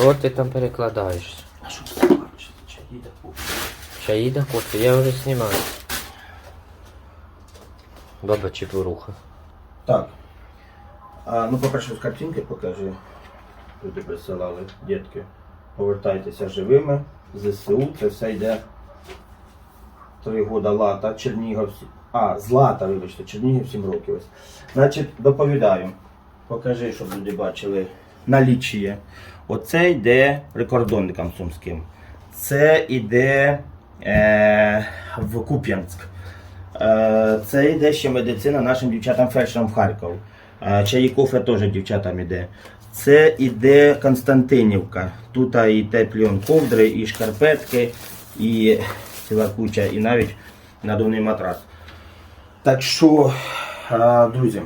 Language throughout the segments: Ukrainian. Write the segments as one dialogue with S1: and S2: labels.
S1: Що ти там перекладаєш?
S2: А що це бачиш? Чаї да купи.
S1: Чаїда кофе, я вже знімаю. Баба чепуруха.
S2: Так. А, ну, по-перше, з картинки покажи. Люди присилали, дітки. Повертайтеся живими. ЗСУ, це все йде. Три года лата, Чернігів. сі- А, злата, вибачте, Чернігів 7 років. ось. Значить, доповідаю. Покажи, щоб люди бачили. Налічує. Оце йде прикордонникам сумським. Це йде е, в Куп'янськ. Е, Це йде ще медицина нашим дівчатам фельдшерам в Харків. Е, Чаї кофе теж дівчатам іде. Це іде Константинівка. Тут і теплі ковдри, і шкарпетки, і ціла куча, і навіть надувний матрас. Так що, е, друзі,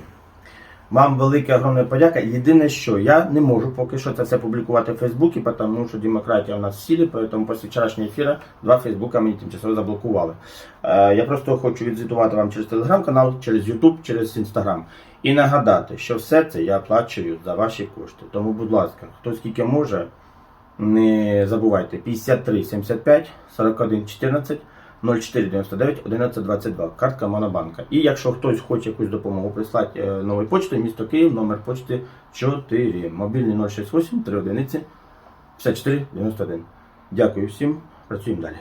S2: вам велика огромна подяка. Єдине, що я не можу поки що це все публікувати в Фейсбуці, тому що демократія у нас в силі, тому після вчорашнього ефіру два Фейсбука мені тимчасово заблокували. Е, я просто хочу відзвітувати вам через телеграм-канал, через Ютуб, через Інстаграм. І нагадати, що все це я оплачую за ваші кошти. Тому, будь ласка, хто скільки може, не забувайте 53 75 41 14 0499 11 22, картка Монобанка. І якщо хтось хоче якусь допомогу прислати е, новою почтою, місто Київ, номер почти 4, мобільний 068 3 одиниці 54 91. Дякую всім, працюємо далі.